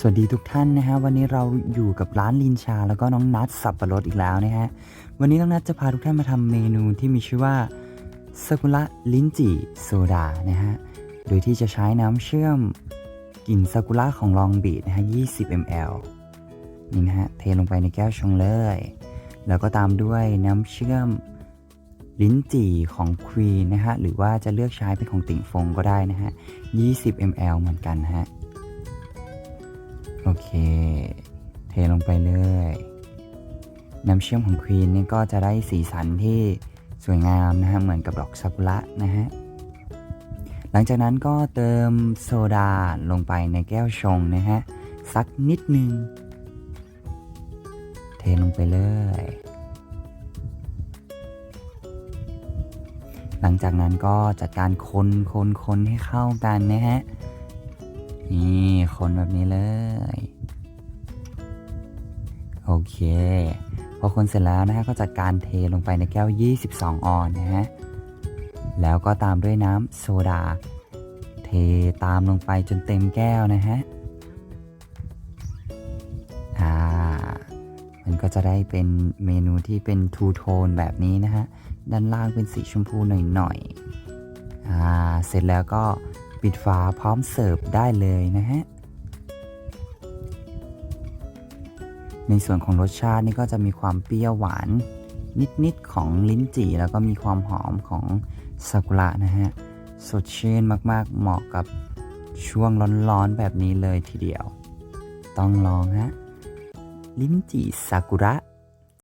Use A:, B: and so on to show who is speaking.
A: สวัสดีทุกท่านนะฮะวันนี้เราอยู่กับร้านลินชา แล้วก็น้องนัทสับปะรดอีกแล้วนะฮะวันนี้น้องนัทจะพาทุกท่านมาทำเมนูที่มีชื่อว่าซากุระลิ้นจี่โซดานะฮะโดยที่จะใช้น้ำเชื่อมกลิ่นซากุระของลองบีดนะฮะ 20 ml นี่นะฮะเทลงไปในแก้วชงเลย แล้วก็ตามด้วยน้ำเชื่อมลิ้นจี่ของควีนนะฮะหรือว่าจะเลือกใช้เป็นของติ่งฟงก็ได้นะฮะ 20 ml เหมือนกันนะฮะ โอเค เทลงไปเลยน้ำเชื่อมของควีนนี่ก็จะได้สีสันที่สวยงามนะฮะ เหมือนกับดอกซากุระนะฮะ หลังจากนั้นก็เติมโซดาลงไปในแก้วชงนะฮะ สักนิดนึง เทลงไปเลย หลังจากนั้นก็จัดการคนคนคนให้เข้ากันนะฮะ นี่คนแบบนี้เลย โอเค พอคนเสร็จแล้วนะฮะก็จัดการเทลงไปในแก้ว 22 ออนนะฮะ แล้วก็ตามด้วยน้ำโซดา เทตามลงไปจนเต็มแก้วนะฮะ อ่า มันก็จะได้เป็นเมนูที่เป็นทูโทนแบบนี้นะฮะ ด้านล่างเป็นสีชมพูหน่อยๆ อ่า เสร็จแล้วก็ ปิดฝาพร้อมเสิร์ฟได้เลยนะฮะ ในส่วนของรสชาตินี่ก็จะมีความเปรี้ยวหวาน นิดๆของลิ้นจี่แล้วก็มีความหอมของซากุระนะฮะ สดชื่นมากๆเหมาะกับช่วงร้อนๆแบบนี้เลยทีเดียว ต้องลองฮะ ลิ้นจี่ซากุระ